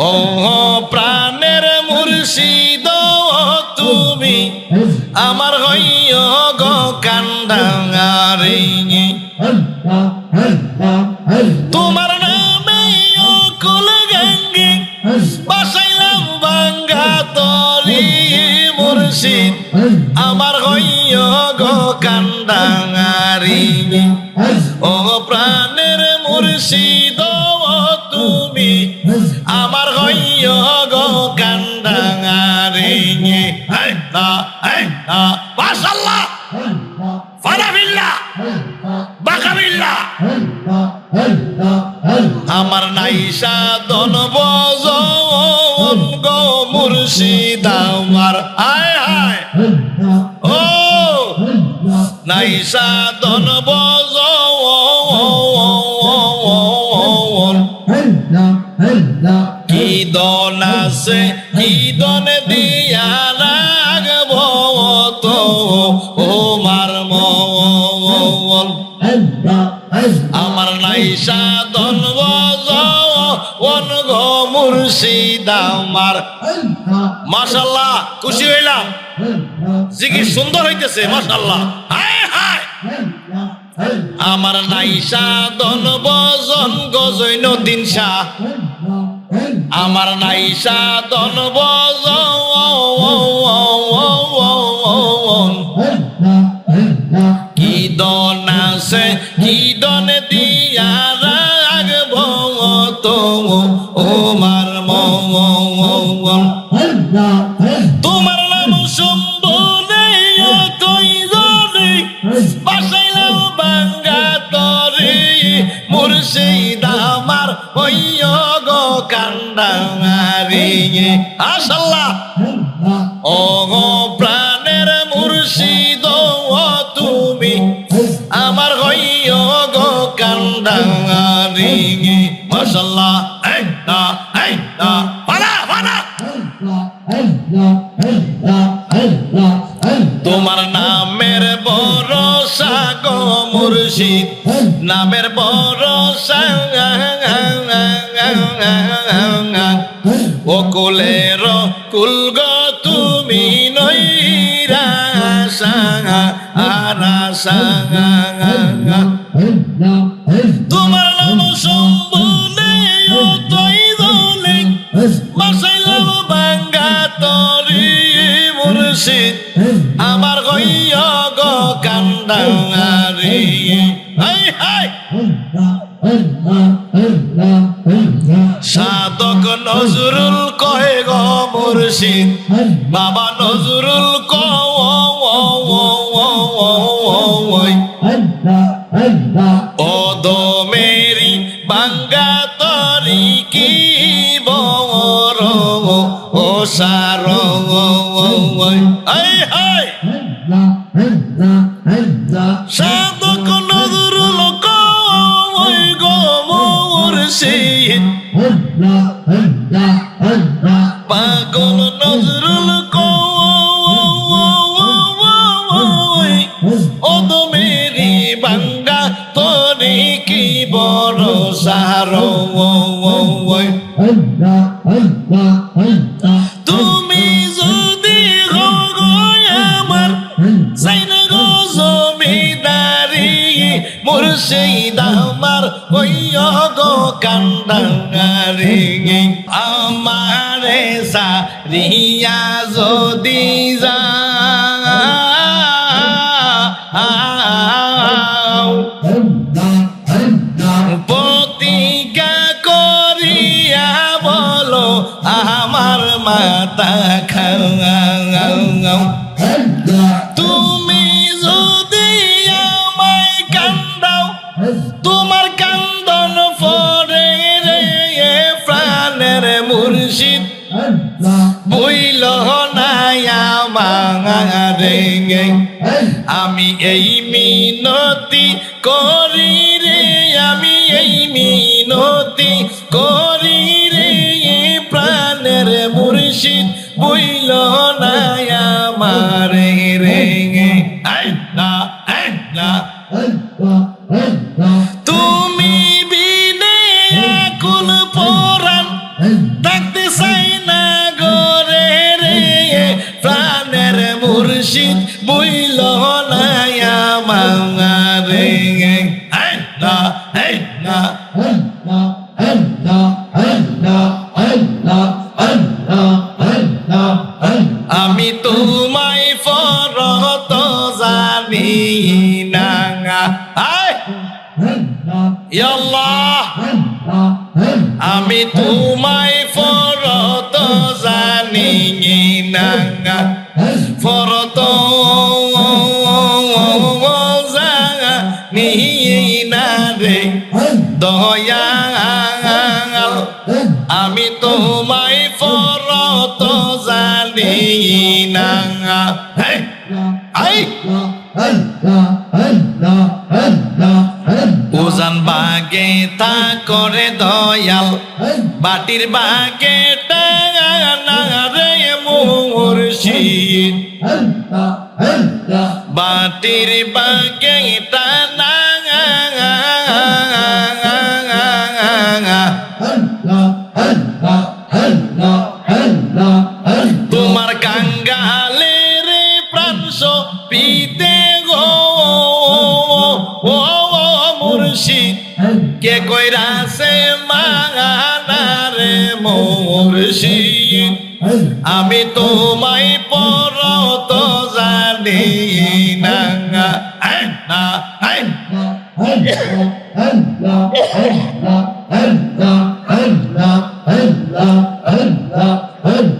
ও প্রাণের মুর্শিদ তুমি আমার হইয় গো কান্ডাঙ্গারে তোমার নামে কুল গঙ্গে বাসাইলাম বাঙ্গা তরি মুর্শিদ, আমার হইয় গো কান্ডাঙ্গারি ও প্রাণের মুর্শিদ আমার বজ গো মুর্শিদ আমার। হায় হায়। ও নাই দন বজ কি দল আছে মুর্শিদ আমার খুশি হইলাম। কি সুন্দর হইতেছে মাশাল্লাহ আমার বজন গজৈন দিন শাহ আমার বজন কি দন আছে, কি দন দিয়া রাগব তো ও মন তোমার নাম সম্বনে কই জানি। বাসাইলাম বাঙ্গা তরে মুর্শিদ আমার হইয় গো কান্ডারি আসাল্লাহ ও তোমার নামের ভরসা গো মুর্শিদ, নামের ভরসা ও কুলের কুল গো তুমি নইরা আরাসা তোমার সাধক নজরুল কহে গো মুর্শিদ, বাবা নজরুল ও দো মেরি বাঙ্গা তরি কি বর, ও, সার সাধক তুমি যদি আমার জমিদারি মুর্শিদ আমার হইয় গো কান্ডারি আমারে আমারে আমি এই মিনতি করি রে আমি এই মিনতি করি রে। প্রাণের মুর্শিদ বইল নাই আমারে রে আল্লাহ আল্লাহ তুমি বিনে কুল তাক থাকতে চাই না। মুর্শিদ বইল না মারে এই না না আমি তোমায় ফরত জানি না আল্লাহ আমি তোমায় উজান বাগে তা করে দয়াল বাটির বাগে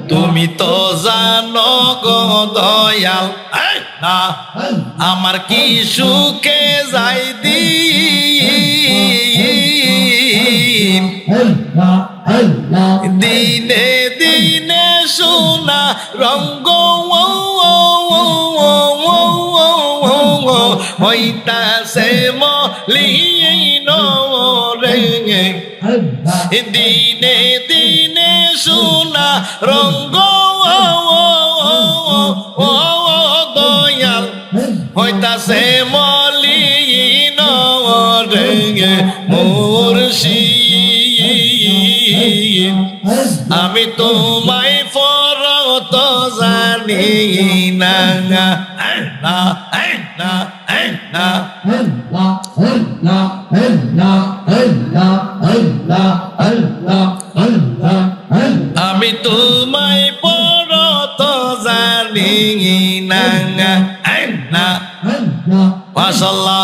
তুমি তো জানো গো দয়াল আমার কি সুখে যাই দিন দিনে দিনে সোনা রঙ্গ হইতাছে মলিন রে দিনে দিনে সোনা রঙ্গ দয়াল হইতাছে মলিন রে মুর্শিদ আমি তোমায় ফরত জানি না না না আমি তোমায় পরত জানি না মাশাল্লাহ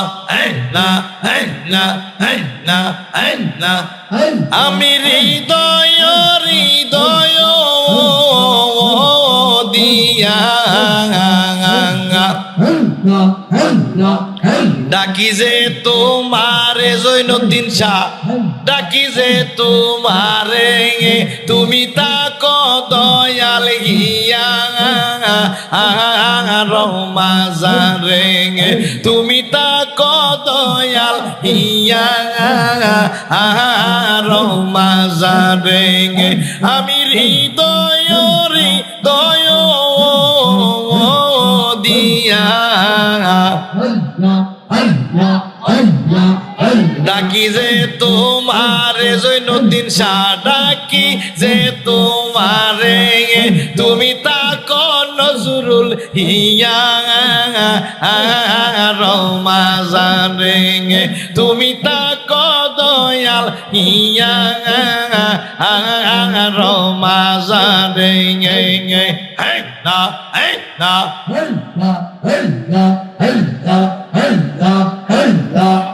আমি হৃদয় হৃদয় দিয়া ডাকি যে তোমারে জৈনুদ্দিন শাহ ডাকি যে তোমারে তুমি তা দয়াল গিয়া রমাজারে তুমি তা দয়াল হিয়া রমাজারে আমি হৃদয় হৃদয় ডাকি যে তোমারে জৈনুদ্দিন শাহ ডাকি যে তোমারে তুমি তা নজরুল হিয়া রমাজারে তুমি তা দয়াল হিয়া রমাজারে না না।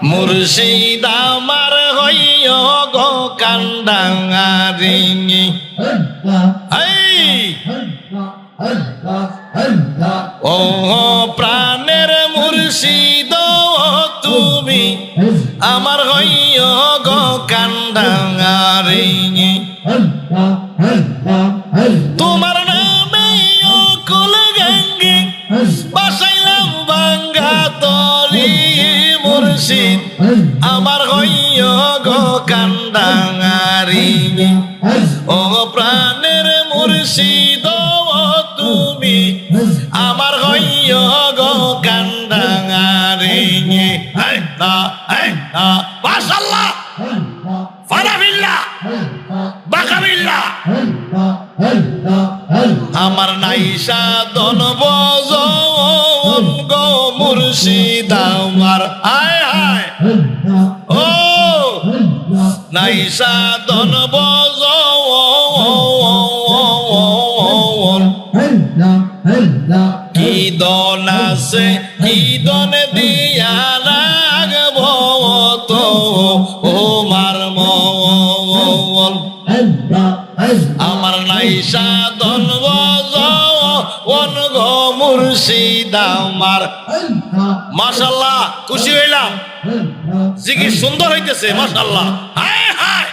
মুর্শিদ আমার হইয় গো কান্ডাঙ্গারিঙি এই বাসাইলাম বাঙ্গা তরি আমার হইয় গো কান্ডাঙ্গারি ও প্রাণের মুর্শিদ তুমি। আমার হইয় গো বাকাবিল্লাহ আমার নাইসা দন বজন গো মুর্শিদ আমার হায় হায় ও নাইসা দন বজন কি দন আছে কি দন দিয়া রাগব তো ও মার মন আমার গো মুর্শিদ আমার মাশাল্লাহ খুশি হইলাম। জিকির সুন্দর হইতেছে মাশাল্লাহ হায় হায়।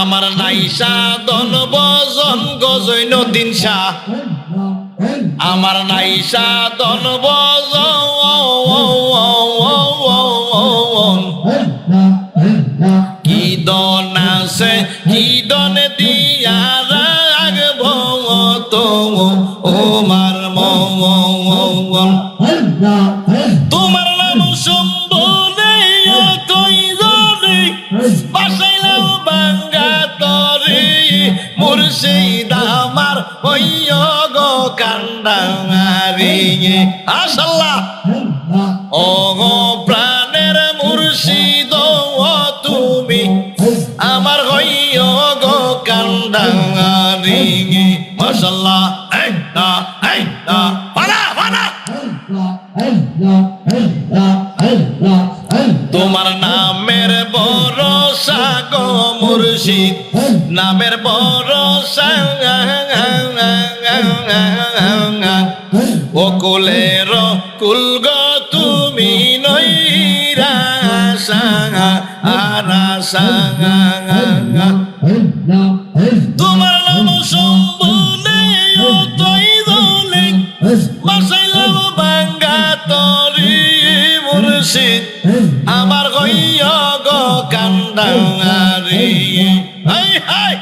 আমার নাইসা দন বজন গজৈন দিন শাহ আমার নাইসা দন বজন মুর্শিদ আমার হইয় গো কান্ডারি আসাল্লাহ ও গো প্রাণের মুর্শিদ, ও তুমি আমার হইয় গো কান্ডারি মাশাল্লাহ এই না ফানা ফানা তোমার নামের ভরসা গো মুর্শিদ নামের ভরসা। ও কুলের কুল গো তুমি নইরা আরাসা তোমার নাম সম্বলে ও তৈ দলে। বাসাইলাম বাঙ্গা তরি কান্দারি হাই হাই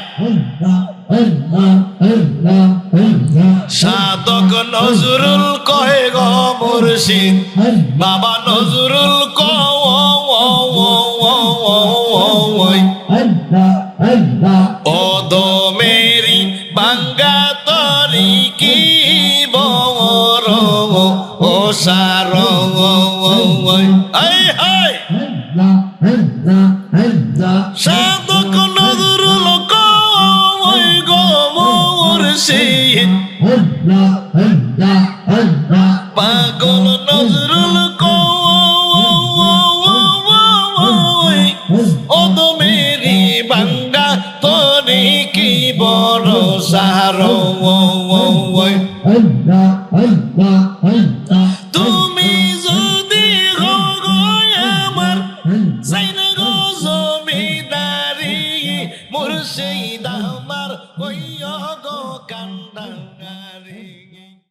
সাধক নজরুল কহে গো মুর্শিদ বাবা নজরুল ও দো মেরি বাঙ্গা ও আই হাই বাঙ্গা তরি কি বড় সার তুমি